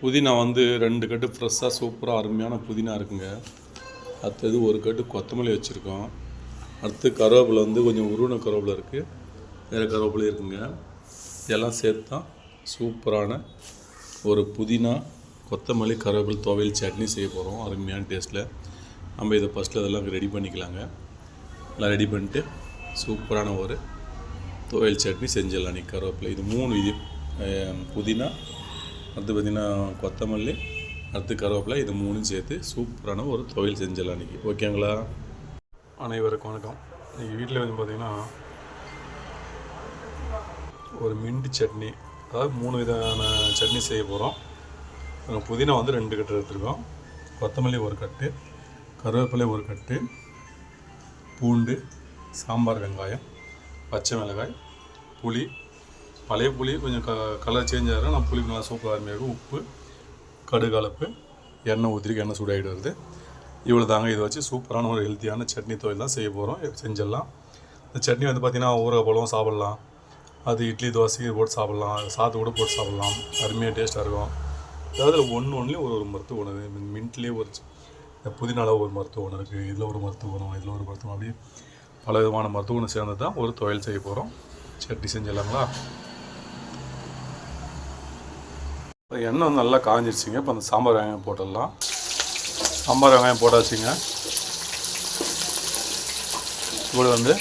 புதினா வந்து ரெண்டு கட்டு ஃப்ரெஷ்ஷாக சூப்பராக அருமையான புதினா இருக்குங்க. அடுத்தது ஒரு கட்டு கொத்தமல்லி வச்சுருக்கோம். அடுத்து கருவேப்பிலை வந்து கொஞ்சம் உருவன கருவேப்பிலை இருக்குது வேறு கருவேப்பிலை இருக்குங்க. இதெல்லாம் சேர்த்து தான் சூப்பரான ஒரு புதினா கொத்தமல்லி கருவேப்பிலை துவையல் சட்னி செய்ய போகிறோம் அருமையான டேஸ்ட்டில் நம்ம இதை ஃபஸ்ட்டில் இதெல்லாம் ரெடி பண்ணிக்கலாங்க. எல்லாம் ரெடி பண்ணிட்டு சூப்பரான ஒரு துவையல் சட்னி செஞ்சிடலாம் நீ கருவேப்பிலை. இது மூணு இது புதினா அடுத்து பார்த்திங்கன்னா கொத்தமல்லி அடுத்து கருவேப்பிலை இது மூணும் சேர்த்து சூப்பரான ஒரு துவையல் செஞ்சிடலாம் இன்றைக்கி ஓகேங்களா? அனைவருக்கும் வணக்கம். இன்றைக்கி வீட்டில் வந்து பார்த்திங்கன்னா ஒரு மின்ட் சட்னி அதாவது மூணு விதமான சட்னி செய்ய போகிறோம் புதினா வந்து ரெண்டு கட்டு எடுத்துருக்கோம். கொத்தமல்லி ஒரு கட்டு கருவேப்பிலை ஒரு கட்டு பூண்டு சாம்பார் வெங்காயம் பச்சை மிளகாய் புளி பழைய புளி கொஞ்சம் க கலர் சேஞ்ச் ஆகிடும் நான் புளிக்கு நல்லா சூப்பராக அருமையாக இருக்கும். உப்பு கடுகு அளப்பு எண்ணெய் ஊற்றிருக்கு எண்ணெய் சூடாகிட்டு வருது. இவ்வளோ தாங்க இதை வச்சு சூப்பரான ஒரு ஹெல்த்தியான சட்னி தொழில் தான் செய்ய போகிறோம் செஞ்சிடலாம். இந்த சட்னி வந்து பார்த்திங்கன்னா ஊற பழம் சாப்பிட்லாம். அது இட்லி தோசைக்கு போட்டு சாப்பிட்லாம். சாத்து கூட போட்டு சாப்பிட்லாம். அருமையாக டேஸ்ட்டாக இருக்கும். அதாவது ஒன்று ஒன்றுலேயும் ஒரு ஒரு மருத்துவ உணவு மின்ட்லேயே ஒரு சி- புதினால ஒரு மருத்துவ உணவு இருக்குது இதில் ஒரு மருத்துவ உணவு இதில் ஒரு மருத்துவம் அப்படி பல விதமான மருத்துவ உணவு சேர்ந்து தான் ஒரு தொழில் செய்ய போகிறோம் சட்னி செஞ்சிடலாங்களா? இப்போ எண்ணெய் வந்து நல்லா காஞ்சிருச்சுங்க. இப்போ அந்த சாம்பார் வெங்காயம் போட்டுடலாம். சாம்பார் வெங்காயம் போட்டாச்சுங்க. கூட வந்து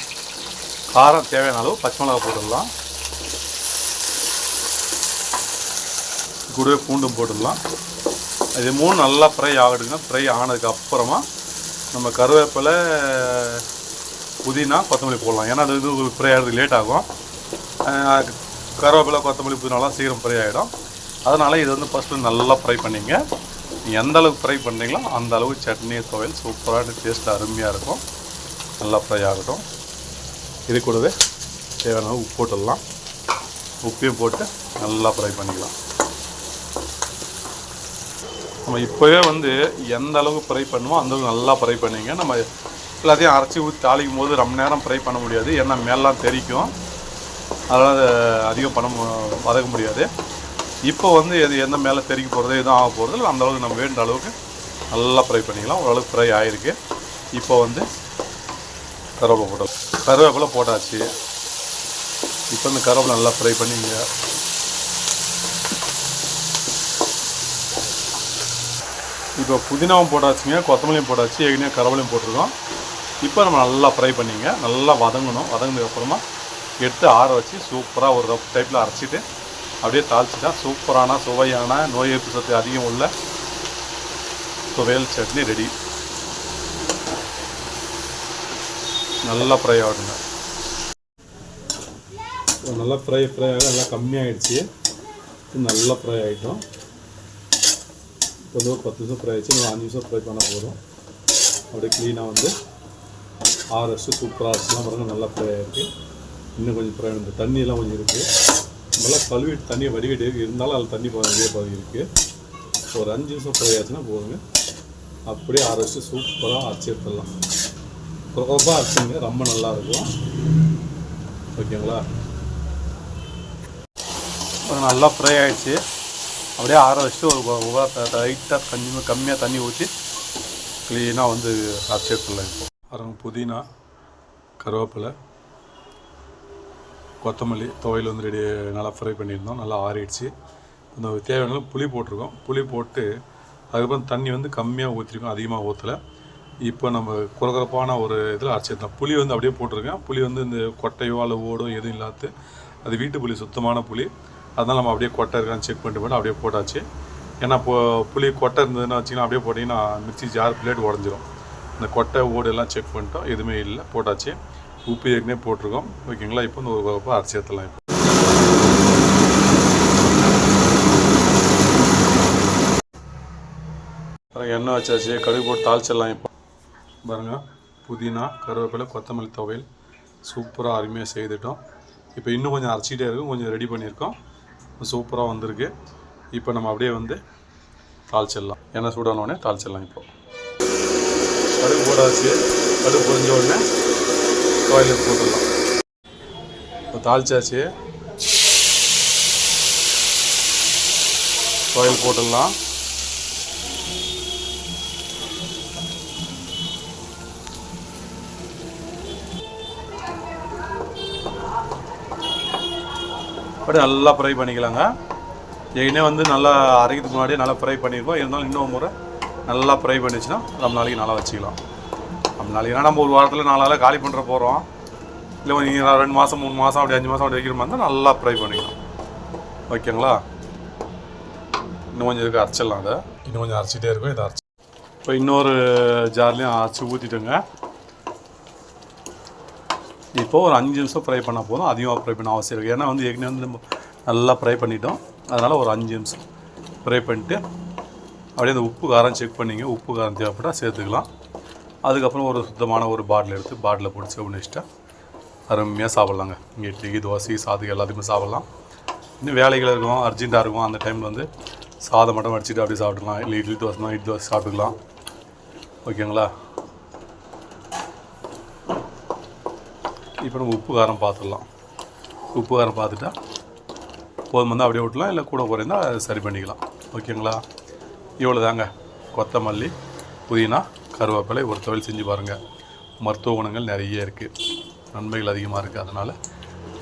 காரம் தேவையான அளவு பச்சை மிளகா போட்டுடலாம். கூடவே பூண்டும் போட்டுடலாம். இது மூணு நல்லா ஃப்ரை ஆகட்டுங்க. ஃப்ரை ஆனதுக்கு அப்புறமா நம்ம கருவேப்பிலை புதினா கொத்தமல்லி போடலாம். ஏன்னா அது இது ஃப்ரை ஆகிறதுக்கு லேட் ஆகும். கருவேப்பிலை கொத்தமல்லி புதினாலாம் சீக்கிரம் ஃப்ரை ஆகிடும். அதனால் இது வந்து ஃபஸ்ட்டு நல்லா ஃப்ரை பண்ணிங்க. நீங்கள் எந்த அளவுக்கு ஃப்ரை பண்ணுறீங்களோ அந்த அளவுக்கு சட்னி துவையல் சூப்பரான டேஸ்ட் அருமையாக இருக்கும். நல்லா ஃப்ரை ஆகட்டும். இது கூடவே தேவையான அளவு உப்பு போட்டுடலாம். உப்பையும் போட்டு நல்லா ஃப்ரை பண்ணிக்கலாம். நம்ம இப்போவே வந்து எந்த அளவுக்கு ஃப்ரை பண்ணுமோ அந்த அளவுக்கு நல்லா ஃப்ரை பண்ணிங்க. நம்ம எல்லாத்தையும் அரைச்சி ஊற்றி தாளிக்கும் போது ரொம்ப நேரம் ஃப்ரை பண்ண முடியாது. ஏன்னா மேலாம் தெரிக்கும். அதனால் அதிகம் பண்ண மு- வதக்க முடியாது. இப்போ வந்து எது எந்த மேலே தெரிக்க போகிறது எதுவும் ஆக போகிறது இல்லை அந்த அளவுக்கு நம்ம வேண்ட அளவுக்கு நல்லா ஃப்ரை பண்ணிக்கலாம். ஓரளவுக்கு ஃப்ரை ஆகிருக்கு இப்போ வந்து கருவேப்பிலை போட்டோம் கருவேப்பிலை போட்டாச்சு. இப்போ இந்த கருவேப்பிலை நல்லா ஃப்ரை பண்ணிங்க. இப்போ புதினாவும் போட்டாச்சுங்க கொத்தமல்லியும் போட்டாச்சு ஏற்கனவே கரவலையும் போட்டிருக்கோம். இப்போ நம்ம நல்லா ஃப்ரை பண்ணிங்க. நல்லா வதங்கணும். வதங்கினதுக்கப்புறமா எடுத்து ஆற வச்சு சூப்பராக ஒரு டைப்பில் அரைச்சிட்டு அப்படியே தாளிச்சிட்டா. சூப்பரான சுவையான நோய் எதிர்ப்பு சக்தி அதிகம் உள்ள துவையல் சட்னி ரெடி. நல்லா ஃப்ரை ஆகுங்க நல்லா ஃப்ரை ஃப்ரை ஆக நல்லா கம்மியாகிடுச்சு நல்லா ஃப்ரை ஆகிட்டோம் கொஞ்சம் ஒரு பத்து நிமிஷம் ஃப்ரை ஆகிடுச்சு ஒரு அஞ்சு நிமிஷம் ஃப்ரை பண்ண போதும் அப்படியே க்ளீனாக வந்து ஆறு வருஷம் சூப்பராக அரிசிலாம் பாருங்கள் நல்லா ஃப்ரை ஆகிருக்கு இன்னும் கொஞ்சம் ஃப்ரை தண்ணியெல்லாம் கொஞ்சம் இருக்குது நல்லா கழுவிட்டு தண்ணியை வடிகட்டி இருந்தாலும் அதில் தண்ணி நிறைய பகுதி இருக்குது ஒரு அஞ்சு நிமிஷம் ஃப்ரை ஆச்சுன்னா போதுங்க. அப்படியே ஆறு சூப்பராக அரைச்சி எடுத்துடலாம். குறப்பாக அரைச்சிங்க. ரொம்ப நல்லா இருக்கும். ஓகேங்களா? நல்லா ஃப்ரை ஆகிடுச்சு அப்படியே ஆற வச்சுட்டு ஒரு லைட்டாக தண்ணி கம்மியாக தண்ணி ஊற்றி க்ளீனாக வந்து அரைச்சி எடுத்துடலாம் இப்போ. அப்புறம் புதினா கருவேப்பிலை. கொத்தமல்லி துவையல் வந்து ரெடி நல்லா ஃப்ரை பண்ணியிருந்தோம். நல்லா ஆறிடுச்சு. இந்த தேவையான புளி போட்டிருக்கோம். புளி போட்டு அதுக்கப்புறம் தண்ணி வந்து கம்மியாக ஊற்றிருக்கோம் அதிகமாக ஊற்றலை இப்போ நம்ம குறகுறப்பான ஒரு இதில் அரைச்சிருந்தோம் புளி வந்து அப்படியே போட்டிருக்கேன். புளி வந்து இந்த கொட்டையோ அல்ல ஓடோ எதுவும் இல்லாத அது வீட்டு புளி சுத்தமான புளி. அதனால் நம்ம அப்படியே கொட்டை இருக்கான்னு செக் பண்ணிட்டு போட்டு அப்படியே போட்டாச்சு. ஏன்னா இப்போ புளி கொட்டை இருந்ததுன்னு வச்சிங்கன்னா அப்படியே போட்டிங்கன்னா மிக்சி ஜார் பிளேட் உடஞ்சிரும். இந்த கொட்டை ஓடு எல்லாம் செக் பண்ணிட்டோம். எதுவுமே இல்லை. போட்டாச்சு. உப்பு ஏற்கனவே போட்டிருக்கோம். ஓகேங்களா? இப்போ இந்த ஒரு கப்பு அரைச்சி ஏற்றலாம் இப்போ. எண்ணெய் வச்சாச்சு. கடுகு போட்டு தாளிச்சிடலாம் இப்போ. பாருங்கள் புதினா கருவேப்பிலை கொத்தமல்லி துவையல். சூப்பராக அருமையாக செய்துட்டோம். இப்போ இன்னும் கொஞ்சம் அரைச்சிக்கிட்டே இருக்கும். கொஞ்சம் ரெடி பண்ணியிருக்கோம். சூப்பராக வந்திருக்கு. இப்போ நம்ம அப்படியே வந்து தாளிச்சிடலாம். எண்ணெய் சூடான உடனே தாளிச்சிடலாம் இப்போ. கடுகு போடாச்சு. கடுகு பொரிஞ்ச உடனே கோயிலுக்கு போட்டுடலாம். இப்போ தாளிச்சாச்சு. கோயில் போட்டுடலாம். அப்படியே நல்லா ஃப்ரை பண்ணிக்கலாங்க. ஏற்கனவே வந்து நல்லா அரைக்கிறதுக்கு முன்னாடியே நல்லா ஃப்ரை பண்ணியிருக்கோம். இருந்தாலும் இன்னொரு முறை நல்லா ஃப்ரை பண்ணிச்சுன்னா ரொம்ப நாளைக்கு நல்லா வச்சுக்கலாம். ரொம்ப நாளைக்கு நம்ம ஒரு வாரத்தில் நாலு நாளாக காலி பண்ணுற போகிறோம் இல்லை நீங்கள் ரெண்டு மாதம் மூணு மாதம் அப்படி அஞ்சு மாதம் அப்படி வைக்கிற மாதிரி இருந்தால் நல்லா ஃப்ரை பண்ணிக்கலாம். ஓகேங்களா? இன்னும் கொஞ்சம் இதுக்கு அரைச்சிடலாம் அதை. இன்னும் கொஞ்சம் அரைச்சிட்டே இருக்கும் இதை அரைச்சி இப்போ இன்னொரு ஜார்லேயும் அரைச்சி ஊற்றிட்டுங்க இப்போ ஒரு அஞ்சு நிமிஷம் ஃப்ரை பண்ணால் போதும் அதிகமாக ஃப்ரை பண்ண அவசியம் இருக்குது ஏன்னா வந்து ஏற்கனவே வந்து நம்ம நல்லா ஃப்ரை பண்ணிட்டோம். அதனால் ஒரு அஞ்சு நிமிஷம் ஃப்ரை பண்ணிட்டு அப்படியே அந்த உப்பு காரம் செக் பண்ணிங்க. உப்பு காரம் தேவைப்பட்டால் சேர்த்துக்கலாம். அதுக்கப்புறம் ஒரு சுத்தமான ஒரு பாட்டில் எடுத்து பாட்டில் போட்டு செவ் வச்சுட்டா அருமையாக சாப்பிட்லாங்க. இங்கே இட்லிக்கு தோசை சாதத்துக்கு எல்லாத்துக்குமே சாப்பிட்லாம். இன்னும் வேலைகள் இருக்கும் அர்ஜென்ட்டாக இருக்கும். அந்த டைமில் வந்து சாதம் மட்டும் வடிச்சிட்டு அப்படியே சாப்பிட்டுக்கலாம். இல்லை இட்லி தோசைனா இட்லி தோசை சாப்பிட்டுக்கலாம். ஓகேங்களா? இப்போ நம்ம உப்பு காரம் பார்த்துடலாம் உப்பு காரம் பார்த்துட்டா போதும் வந்து அப்படியே விட்டலாம் இல்லை கூட குறைந்தால் அதை சரி பண்ணிக்கலாம். ஓகேங்களா? இவ்வளோ தாங்க கொத்தமல்லி புதினா கருவேப்பிலை ஒரு தொழில் செஞ்சு பாருங்கள் மருத்துவ குணங்கள் நிறைய இருக்குது நன்மைகள் அதிகமாக இருக்குது அதனால்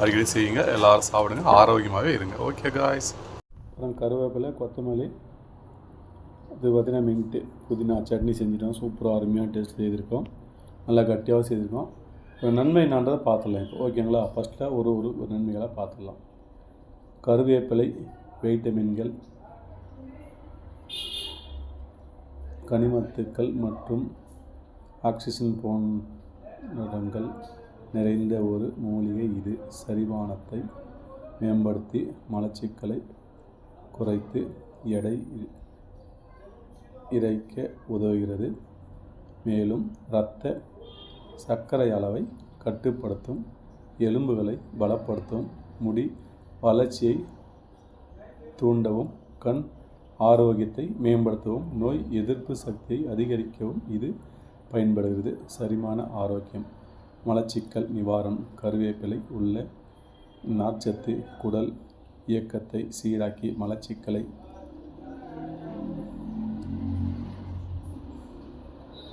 அடிக்கடி செய்யுங்க. எல்லோரும் சாப்பிடுங்க. ஆரோக்கியமாகவே இருங்க. ஓகே காய்ஸ் அப்புறம் கருவேப்பிலை கொத்தமல்லி. இது பார்த்தீங்கன்னா மின்ட்டு புதினா சட்னி செஞ்சிட்டோம். சூப்பராக அருமையாக டேஸ்ட் செய்திருக்கோம். நல்லா கட்டியாகவும் செய்திருக்கோம். இப்போ நன்மை என்னன்றதை பார்த்துடலாம் இப்போ. ஓகேங்களா ஃபஸ்ட்டாக ஒரு ஒரு ஒரு பார்த்துடலாம். கருவேப்பிலை வைட்டமின்கள் கனிமத்துக்கள் மற்றும் ஆக்சிஜன் போன்றங்கள் நிறைந்த ஒரு மூலிகை இது. செரிமானத்தை மேம்படுத்தி மலச்சிக்கலை குறைத்து எடை இறைக்க உதவுகிறது. மேலும் இரத்த சர்க்கரை அளவை கட்டுப்படுத்தும் எலும்புகளை பலப்படுத்தும் முடி வளர்ச்சியை தூண்டவும் கண் ஆரோக்கியத்தை மேம்படுத்தவும் நோய் எதிர்ப்பு சக்தியை அதிகரிக்கவும் இது பயன்படுகிறது. சரிமான ஆரோக்கியம் மலச்சிக்கல் நிவாரணம் கருவேப்பிலை உள்ள நாச்சத்து குடல் இயக்கத்தை சீராக்கி மலச்சிக்கலை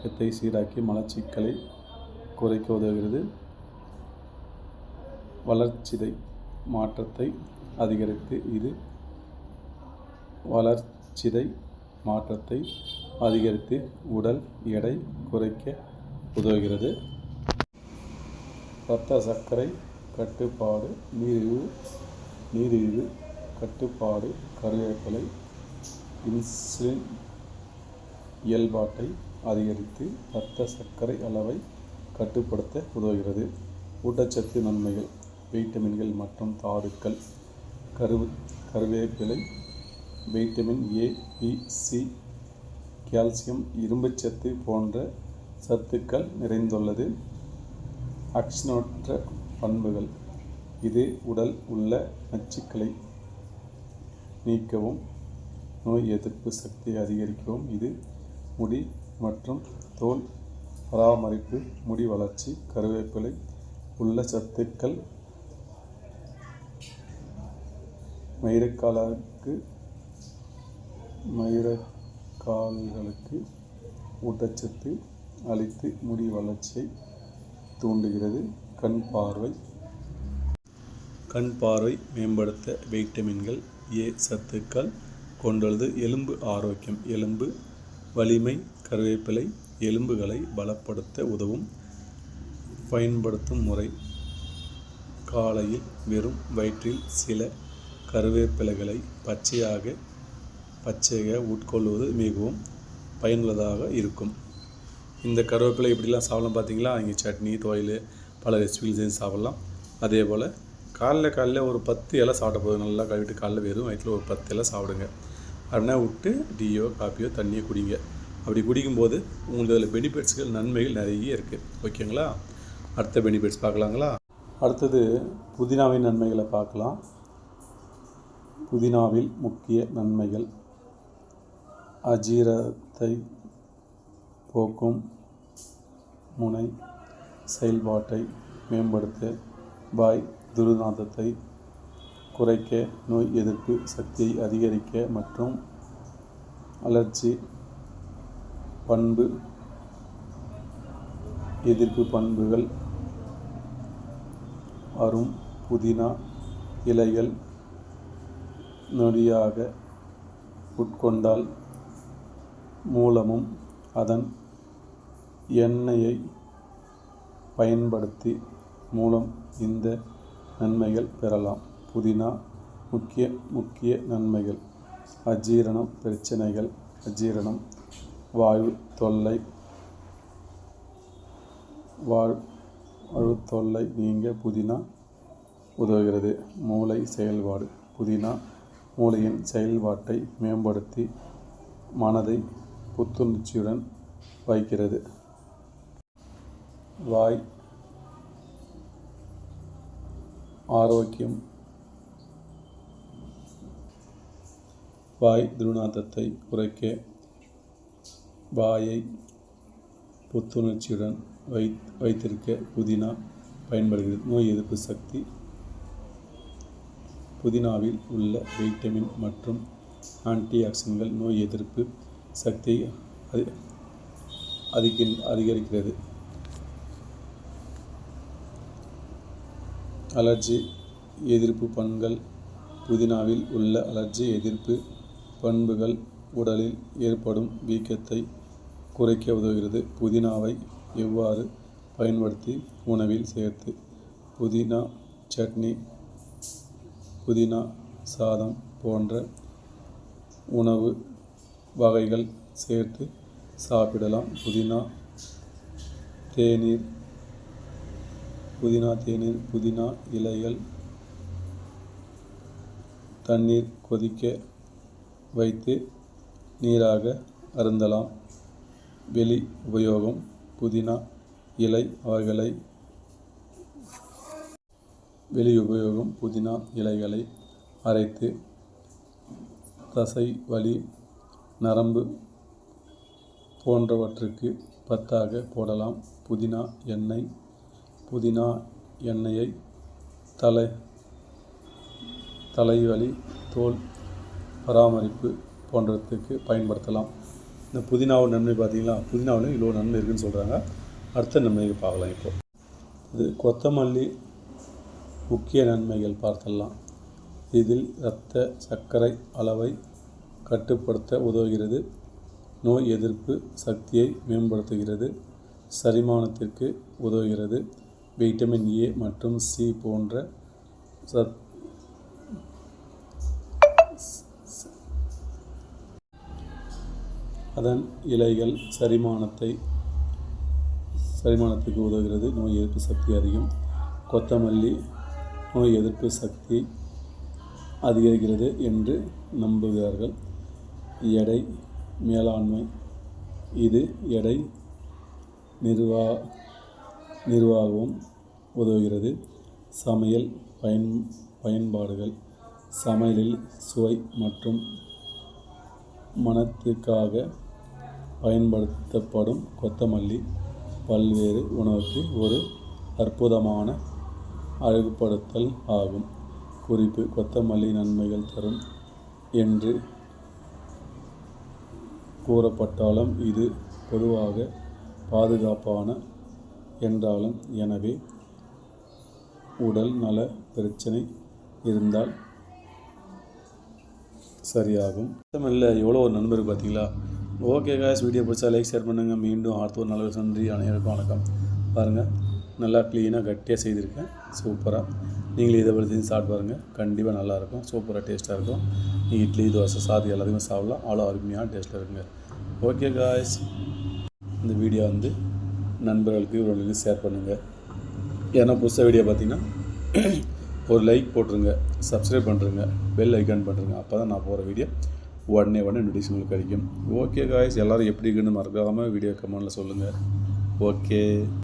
இயக்கத்தை சீராக்கி மலச்சிக்கலை குறைக்க உதவுகிறது. வளர்ச்சிதை மாற்றத்தை அதிகரித்து இது வளர்ச்சிதை மாற்றத்தை அதிகரித்து உடல் எடை குறைக்க உதவுகிறது. இரத்த சர்க்கரை கட்டுப்பாடு நீரிழிவு நீரிழிவு கட்டுப்பாடு கருவேப்பிலை இன்சுலின் இயல்பாட்டை அதிகரித்து இரத்த சர்க்கரை அளவை கட்டுப்படுத்த உதவுகிறது. ஊட்டச்சத்து நன்மைகள் வைட்டமின்கள் மற்றும் தாதுக்கள் கருவு கருவேப்பிலை vitamin A B C calcium இரும்புச்சத்து போன்ற சத்துக்கள் நிறைந்துள்ளது. அக்ஷனோற்ற பண்புகள். இது உடல் உள்ள நச்சுக்களை நீக்கவும் நோய் எதிர்ப்பு சக்தியை அதிகரிக்கவும் இது முடி மற்றும் தோல் பராமரிப்பு முடி வளர்ச்சி கருவேப்பிலை உள்ள சத்துக்கள். மயிர கால்களுக்கு ஊட்டச்சத்து அளித்து முடி வளர்ச்சியை தூண்டுகிறது. கண் பார்வை. கண் பார்வை மேம்படுத்த வைட்டமின்கள் ஏ சத்துக்கள் கொண்டுள்ளது. எலும்பு ஆரோக்கியம். எலும்பு வலிமை கருவேப்பிலை எலும்புகளை பலப்படுத்த உதவும் பயன்படுத்தும் முறை. காலையில் வெறும் வயிற்றில் சில கருவேப்பிலைகளை பச்சையாக பச்சையாக உட்கொள்வது மிகவும் பயனுள்ளதாக இருக்கும். இந்த கருவேப்பிலை இப்படிலாம் சாப்பிடலாம் பார்த்தீங்களா? இங்கே சட்னி துவையல் பல ரெசிபிகள் செஞ்சு சாப்பிட்லாம். அதே போல் காலைல காலைல ஒரு பத்து இலை சாப்பிட போதும். நல்லா கழுவிட்டு காலைல வெறும் வயிற்றில் ஒரு பத்து இலை சாப்பிடுங்க. அப்படின்னா விட்டு டீயோ காப்பியோ தண்ணியோ குடிங்க. அப்படி குடிக்கும்போது உங்களுக்கு அதில் பெனிஃபிட்ஸ்கள் நன்மைகள் நிறைய இருக்குது ஓகேங்களா? அடுத்த பெனிஃபிட்ஸ் பார்க்கலாங்களா? அடுத்தது புதினாவின் நன்மைகளை பார்க்கலாம். புதினாவில் முக்கிய நன்மைகள். அஜீரத்தை போக்கும் முனை செயல்பாட்டை மேம்படுத்த வாய் துருநாதத்தை குறைக்க நோய் எதிர்ப்பு சக்தியை அதிகரிக்க மற்றும் அலர்ஜி பண்பு எதிர்ப்பு பண்புகள் வரும் புதினா இலைகள் நொடியாக உட்கொண்டால் மூலமும் அதன் எண்ணெயை பயன்படுத்தி மூலம் இந்த நன்மைகள் பெறலாம். புதினா முக்கிய முக்கிய நன்மைகள். அஜீரணம் பிரச்சனைகள். அஜீரணம் வாயு தொல்லை. வாழ் தொல்லை நீங்க புதினா உதவுகிறது. மூளை செயல்பாடு. புதினா மூளையின் செயல்பாட்டை மேம்படுத்தி மனதை புத்துணர்ச்சியுடன் வைக்கிறது வாய் ஆரோக்கியம் வாய் திருநாதத்தை குறைக்க வாயை புத்துணர்ச்சியுடன் வை வைத்திருக்க புதினா பயன்படுகிறது. நோய் எதிர்ப்பு சக்தி புதினாவில் உள்ள வைட்டமின் மற்றும் ஆன்டி ஆக்சிடன்ட்கள் நோய் எதிர்ப்பு சக்தி அதி அதிக அதிகரிக்கிறது. அலர்ஜி எதிர்ப்பு பண்புகள் புதினாவில் உள்ள அலர்ஜி எதிர்ப்பு பண்புகள் உடலில் ஏற்படும் வீக்கத்தை குறைக்க உதவுகிறது. புதினாவை எவ்வாறு பயன்படுத்தி உணவில் சேர்த்து புதினா சட்னி புதினா சாதம் போன்ற உணவு வகைகள் சேர்த்து சாப்பிடலாம். புதினா தேநீர் புதினா தேநீர் புதினா இலைகள் தண்ணீர் கொதிக்க வைத்து நீராக அருந்தலாம். வெளி உபயோகம் புதினா இலை வகைகளை வெளி உபயோகம் புதினா இலைகளை அரைத்து தசை வலி நரம்பு போன்றவற்றுக்கு பத்தாக போடலாம். புதினா எண்ணெய் புதினா எண்ணெயை தலை தலைவலி தோல் பராமரிப்பு போன்றதுக்கு பயன்படுத்தலாம். இந்த புதினாவோட நன்மை பார்த்தீங்களா? புதினாவில் இவ்வளோ நன்மை இருக்குதுன்னு சொல்கிறாங்க அடுத்த நன்மையை பார்க்கலாம் இப்போ. இது கொத்தமல்லி முக்கிய நன்மைகள் பார்த்தலாம் இதில் இரத்த சர்க்கரை அளவை கட்டுப்படுத்த உதவுகிறது. நோய் எதிர்ப்பு சக்தியை மேம்படுத்துகிறது. சரிமானத்திற்கு உதவுகிறது. வைட்டமின் ஏ மற்றும் சி போன்ற சத் அதன் இலைகள் சரிமானத்தை சரிமானத்துக்கு உதவுகிறது. நோய் எதிர்ப்பு சக்தி அதிகம். கொத்தமல்லி நோய் எதிர்ப்பு சக்தி அதிகரிக்கிறது என்று நம்புகிறார்கள். எடை மேலாண்மை. இது எடை நிர்வா நிர்வாகவும் உதவுகிறது. சமையல் பயன் பயன்பாடுகள். சமையலில் சுவை மற்றும் மனத்திற்காக பயன்படுத்தப்படும் கொத்தமல்லி பல்வேறு உணவுக்கு ஒரு அற்புதமான அழகுபடுத்தல் ஆகும். குறிப்பு கொத்தமல்லி நன்மைகள் தரும் என்று கூறப்பட்டாலும் இது பொதுவாக பாதுகாப்பான என்றாலும் எனவே உடல் நல பிரச்சனை இருந்தால் சரியாகும். இல்லை எவ்வளோ ஒரு நண்பர் பார்த்தீங்களா? ஓகே காய்ஸ் வீடியோ பிடிச்சா லைக் ஷேர் பண்ணுங்கள் மீண்டும் அடுத்த ஒரு நல்ல நன்றி அனைவருக்கும் வணக்கம். பாருங்கள் நல்லா க்ளீனாக கட்டியாக செய்திருக்கேன். சூப்பராக நீங்களும் இதை பற்றி சாப்பிட்டு பாருங்கள் கண்டிப்பாக நல்லாயிருக்கும் சூப்பராக டேஸ்ட்டாக இருக்கும். நீங்கள் இட்லி தோசை சாதம் எல்லாத்தையுமே சாப்பிடலாம். அவ்வளோ அருமையான டேஸ்ட்டாக இருக்குங்க. ஓகே காய்ஸ் இந்த வீடியோ வந்து நண்பர்களுக்கு இவர்களுக்கு ஷேர் பண்ணுங்கள் ஏன்னா புதுசாக வீடியோ பார்த்தீங்கன்னா ஒரு லைக் போட்டுருங்க. சப்ஸ்கிரைப் பண்ணுறங்க பெல் ஐக்கான் பண்ணுறங்க அப்போ தான் நான் போகிற வீடியோ உடனே உடனே நோட்டிஃபிகேஷன் உங்களுக்கு கிடைக்கும். ஓகே காய்ஸ் எல்லோரும் எப்படி இருக்குன்னு மறக்காமல் வீடியோ கமெண்டில் சொல்லுங்கள் ஓகே